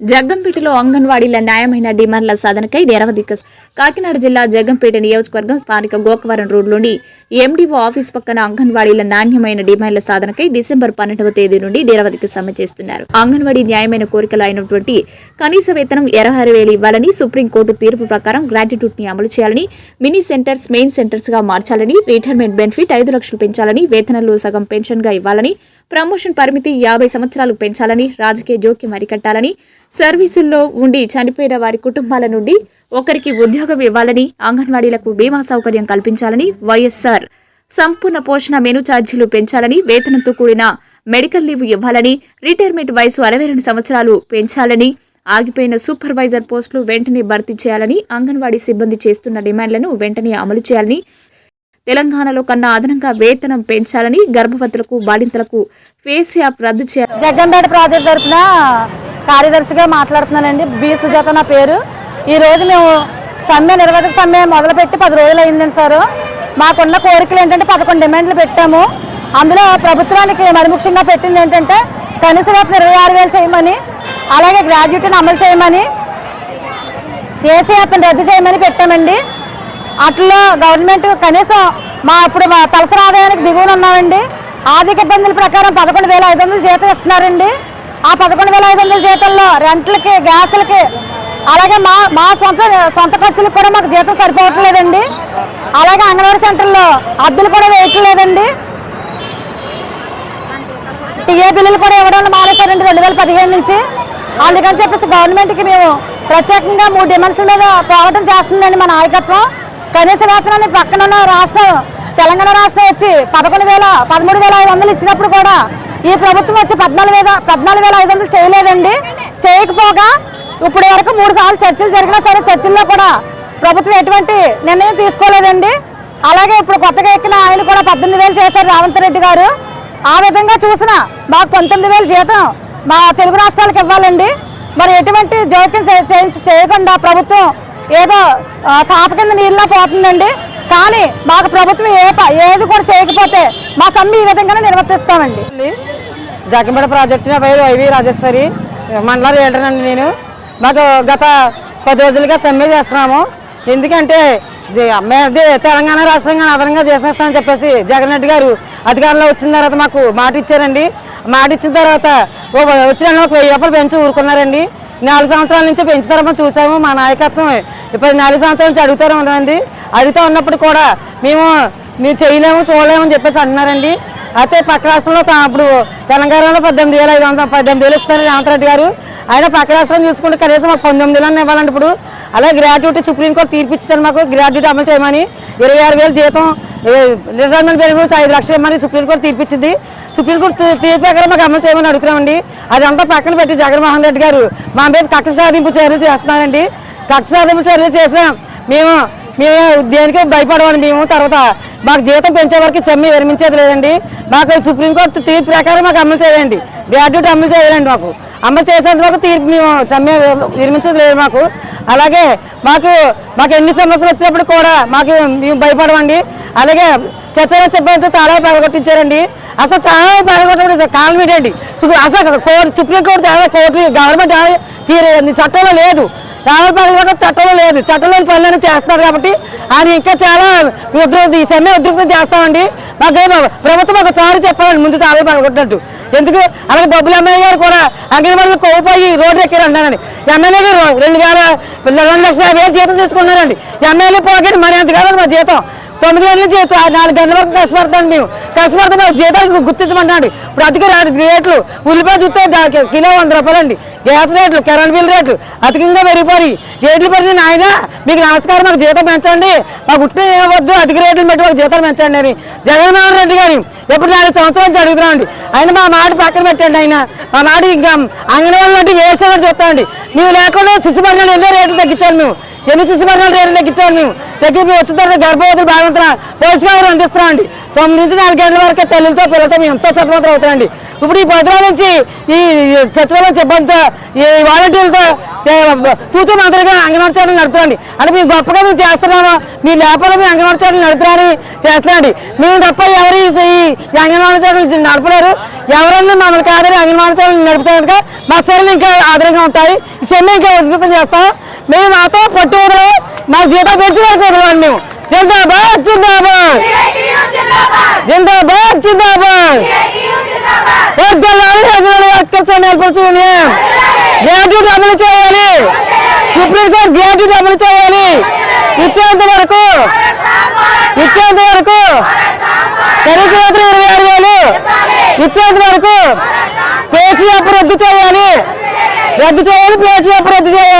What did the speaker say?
జగ్గంపేటలో అంగన్వాడీల న్యాయమైన డిమాండ్ల సాధనకై నిరవధిక కాకినాడ జిల్లా జగ్గంపేట నియోజకవర్గం స్థానిక గోకవరం రోడ్లోని ఎండీఓ ఆఫీస్ పక్కన అంగన్వాడీల నాణ్యమైన డిమాండ్ల సాధనకై డిసెంబర్ పన్నెండవ తేదీ నుండి నిరవధిక సమ్మె చేస్తున్నారు. అంగన్వాడీ న్యాయమైన కోరికలు అయినటువంటి కనీస వేతనం ఇరవై వేలు ఇవ్వాలని సుప్రీంకోర్టు తీర్పు ప్రకారం గ్రాట్యుటీ ని అమలు చేయాలని మినీ సెంటర్స్ మెయిన్ సెంటర్స్గా మార్చాలని రిటైర్మెంట్ బెనిఫిట్ ఐదు లక్షలు పెంచాలని వేతనంలో సగం పెన్షన్గా ఇవ్వాలని ప్రమోషన్ పరిమితి యాభై సంవత్సరాలు పెంచాలని రాజకీయ జోక్యం అరికట్టాలని సర్వీసుల్లో ఉండి చనిపోయిన వారి కుటుంబాల నుండి ఒకరికి ఉద్యోగం ఇవ్వాలని అంగన్వాడీలకు బీమా సౌకర్యం కల్పించాలని వైఎస్ఆర్. సంపూర్ణ పోషణ మెను ఛార్జీలు పెంచాలని వేతనంతో కూడిన మెడికల్ లీవ్ ఇవ్వాలని రిటైర్మెంట్ వయసు అరవై రెండు సంవత్సరాలు పెంచాలని ఆగిపోయిన సూపర్వైజర్ పోస్టులు వెంటనే భర్తీ చేయాలని అంగన్వాడీ సిబ్బంది చేస్తున్న డిమాండ్లను వెంటనే అమలు చేయాలని తెలంగాణలో కన్నా అదనంగా వేతనం పెంచాలని గర్భవతులకు బాలింతలకు ఫేస్ యాప్ రద్దు చేయాలి జగ్గంపేట ప్రాజెక్ట్ తరఫున కార్యదర్శిగా మాట్లాడుతున్నానండి. బి సుజాత నా పేరు. ఈ రోజు మేము సమ్మె నిర్వాహక సమ్మె మొదలుపెట్టి పది రోజులు అయిందండి సార్. మాకున్న కోరికలు ఏంటంటే పదకొండు డిమాండ్లు పెట్టాము. అందులో ప్రభుత్వానికి మరి ముఖ్యంగా పెట్టింది ఏంటంటే కనీస రేపు ఇరవై ఆరు వేలు చేయమని అలాగే గ్రాడ్యుయేట్ని అమలు చేయమని చేసే యాప్ని రద్దు చేయమని పెట్టామండి. అట్లా గవర్నమెంట్ కనీసం మా ఇప్పుడు మా తలసరి ఆదాయానికి దిగువన ఉన్నామండి. ఆర్థిక ఇబ్బందుల ప్రకారం పదకొండు వేల ఐదు వందలు జీతం ఇస్తున్నారండి. ఆ పదకొండు వేల ఐదు వందల జీతంలో రెంట్లకి గ్యాసులకి అలాగే మా మా సొంత సొంత ఖర్చులకు కూడా మాకు జీతం సరిపోవట్లేదండి. అలాగే అంగన్వాడీ సెంటర్లో అద్దెలు కూడా వేయట్లేదండి. టీఏ బిల్లులు కూడా ఇవ్వడం మానేశారండి రెండు వేల పదిహేను నుంచి. అందుకని చెప్పేసి గవర్నమెంట్కి మేము ప్రత్యేకంగా మూడు డిమాండ్స్ మీద పోరాటం చేస్తుందండి మా నాయకత్వం. కనీస వేతనాన్ని పక్కన ఉన్న రాష్ట్రం తెలంగాణ రాష్ట్రం వచ్చి పదకొండు వేల పదమూడు వేల ఐదు వందలు ఇచ్చినప్పుడు కూడా ఈ ప్రభుత్వం వచ్చి పద్నాలుగు వేల పద్నాలుగు వేల ఐదు వందలు చేయలేదండి. చేయకపోగా ఇప్పుడు వరకు మూడు సార్లు చర్చలు జరిగినా సరే చర్చల్లో కూడా ప్రభుత్వం ఎటువంటి నిర్ణయం తీసుకోలేదండి. అలాగే ఇప్పుడు కొత్తగా ఎక్కిన ఆయన కూడా పద్దెనిమిది వేలు చేశారు రేవంత్ రెడ్డి గారు. ఆ విధంగా చూసిన మాకు పంతొమ్మిది వేలు జీతం మా తెలుగు రాష్ట్రాలకు ఇవ్వాలండి. మరి ఎటువంటి జోక్యం చేయకుండా ప్రభుత్వం ఏదో ఆ, సాప కింద నీళ్ళ పోతుందండి. కానీ మాకు ప్రభుత్వం ఏ ఏది కూడా చేయకపోతే మా సమ్మె ఈ విధంగానే నిర్వర్తిస్తామండి. జగ్గంపేట ప్రాజెక్టు నా పేరు వైవి రాజేశ్వరి మండల లీడర్నండి నేను. మాకు గత పది రోజులుగా సమ్మె చేస్తున్నాము. ఎందుకంటే అమ్మాయి తెలంగాణ రాష్ట్రంగా అదనంగా చేసేస్తామని చెప్పేసి జగన్ రెడ్డి గారు అధికారంలో వచ్చిన తర్వాత మాకు మాట ఇచ్చారండి. మాట ఇచ్చిన తర్వాత ఓ వచ్చిన ఒక వెయ్యి రూపాయలు పెంచి ఊరుకున్నారండి. నాలుగు సంవత్సరాల నుంచి పెంచుతారమ్మ చూసాము. మా నాయకత్వం ఇప్పుడు నాలుగు సంవత్సరాల నుంచి అడుగుతూనే ఉందండి అడుగుతూ ఉన్నప్పుడు కూడా మేము మీరు చేయలేము చూడలేము అని చెప్పేసి అంటున్నారండి అయితే పక్క రాష్ట్రంలో అప్పుడు తెలంగాణలో పద్దెనిమిది వేల ఐదు వందల పద్దెనిమిది వేలు ఇస్తారు రేవంత్ రెడ్డి గారు. ఆయన పక్క రాష్ట్రం చూసుకుంటే కనీసం మాకు పంతొమ్మిది వేలు ఇవ్వాలండి ఇప్పుడు అలాగే గ్రాడ్యుయేట్ సుప్రీంకోర్టు తీర్పు మాకు గ్రాడ్యుయేట్ అమలు చేయమని ఇరవై ఆరు వేలు జీతం రిటైర్మెంట్ బెనిఫిట్స్ ఐదు లక్షలు ఇవ్వమని సుప్రీంకోర్టు తీర్పిచ్చింది సుప్రీంకోర్టు తీర్పు ఎక్కడ మాకు అమలు చేయమని అడుగుతున్నామండి. అదంతా పక్కన పెట్టి జగన్మోహన్ రెడ్డి గారు మా మీద కక్ష సాధింపు చర్యలు చేస్తున్నారండి. కక్ష సాధింపు చర్యలు చేసినా. మేము మేము దేనికి భయపడమని మేము తర్వాత. మాకు జీతం పెంచే వరకు సమ్మె విరమించేది లేదండి. మాకు సుప్రీంకోర్టు తీర్పు ప్రకారం మాకు అమలు చేయండి. గ్రాడ్యుయేట్ అమలు చేయాలండి మాకు. అమలు చేసేంత వరకు తీర్పు మేము సమ్మె విరమించేది లేదు మాకు. అలాగే మాకు మాకు ఎన్ని సమస్యలు వచ్చినప్పుడు కూడా మాకు మేము భయపడమండి. అలాగే చర్చల చెప్పేంత చాలా పగలగొట్టించారండి. అసలు చాలా పగలగొట్టడం కాలం ఏంటండి అసలు కోర్టు సుప్రీంకోర్టు చాలా కోర్టు గవర్నమెంట్ చాలా తీరే చట్టంలో లేదు. రావులపాలెం కూడా చట్టంలో లేదు. చట్టంలోని పనులను చేస్తున్నారు కాబట్టి ఆయన ఇంకా చాలా ఉద్యోగం ఈ సమ్మె ఉద్యోగం చేస్తామండి. మాకు ప్రభుత్వం ఒకసారి చెప్పాలండి ముందు రావులపాలెం పగలగొట్టినట్టు ఎందుకు? అలాగే డబ్బులు ఎమ్మెల్యే గారు కూడా అంగన్వాడీలు కోల్పోయి రోడ్డు ఎక్కారు అన్నారండి ఎమ్మెల్యే గారు రెండు వేల రెండు లక్షల యాభై వేలు జీతం తీసుకున్నారండి. ఎమ్మెల్యే పోగేది మరి ఎంత కాదు మా జీతం. తొమ్మిది వేల జీతం ఆ నాలుగు గంటల వరకు కష్టపడతాను మేము. కష్టపడితే జీతాలు గుర్తించమంటాడు ఇప్పుడు అతికి రేట్లు ఉల్లిపాయ చూస్తే కిలో వంద రూపాయలు అండి గ్యాస్ రేట్లు కరెంట్ బిల్ రేట్లు అధికంగా పెరిగిపోయి. రేట్లు పెరిగిన ఆయన మీకు నమస్కారం మాకు జీతం పెంచండి. మాకు ఉట్టిన ఏమవద్దు అధిక రేట్లు పెట్టి మాకు జీతాలు పెంచండి అని జగన్మోహన్ రెడ్డి గారు ఎప్పుడు నాలుగు సంవత్సరాల నుంచి అడుగుతున్నామండి ఆయన మా మాట పక్కన పెట్టండి ఆయన. మా మాట ఇంకా అంగన్వాడీ అంటే వ్యవసాయం చెప్తామండి నువ్వు లేకుండా శిశుభరణాలు ఎన్నో రేట్లు తగ్గించాలి మేము ఎన్ని శిశుభరణాలు రేట్లు తగ్గించాలి మేము తగ్గి వచ్చిన తర్వాత గర్భవతులు బాగుంటున్నా. పోషకాహారం అందిస్తున్నామండి. తొమ్మిది నుంచి నాలుగు గంటల వరకు తల్లితో పిల్లలతో మేము ఎంతో సతమతం అవుతామండి. ఇప్పుడు ఈ పది రోజుల నుంచి ఈ సచివాలయం సిబ్బందితో ఈ వాలంటీర్లతో కూతురు మంత్రిగా అంగన్వాడీ సేవలు అంటే మేము గొప్పగా మేము చేస్తున్నాము. మీ లేపలో మీ అంగన్వాడీ సేవలు నడుపుతారని చేస్తున్నాండి మేము తప్ప ఎవరు ఈ ఈ అంగన్వాడీ సేవలు నడపలేరు. ఎవరన్నా మమ్మల్ని కాదని అంగన్వాడీ సేవలు నడుపుతారు మా సేవలు ఇంకా ఆధారంగా ఉంటాయి. ఈ సెమ్మె ఇంకా ఉద్యోగం చేస్తాం మేము మాతో పట్టు వదలము మా జీతం పెంచి వదలండి మేము. జిందాబాద్ జిందాబాద్. జిందాబాద్ జిందాబాద్. వద్దలాలి హజరాలు అక్కడితో నేర్పరుచుకుని గ్రాడ్యుయేట్ అమలు చేయాలి సుప్రీంకోర్టు గ్రాడ్యుయేట్ అమలు చేయాలి ఇచ్చేంత వరకు ఇచ్చేంత వరకు ఖరీదు వేతనం ఇరవై ఆరు వేలు ఇచ్చేంత వరకు పేసీ రద్దు చేయాలి. రద్దు చేయాలి పేసీ రద్దు చేయాలి.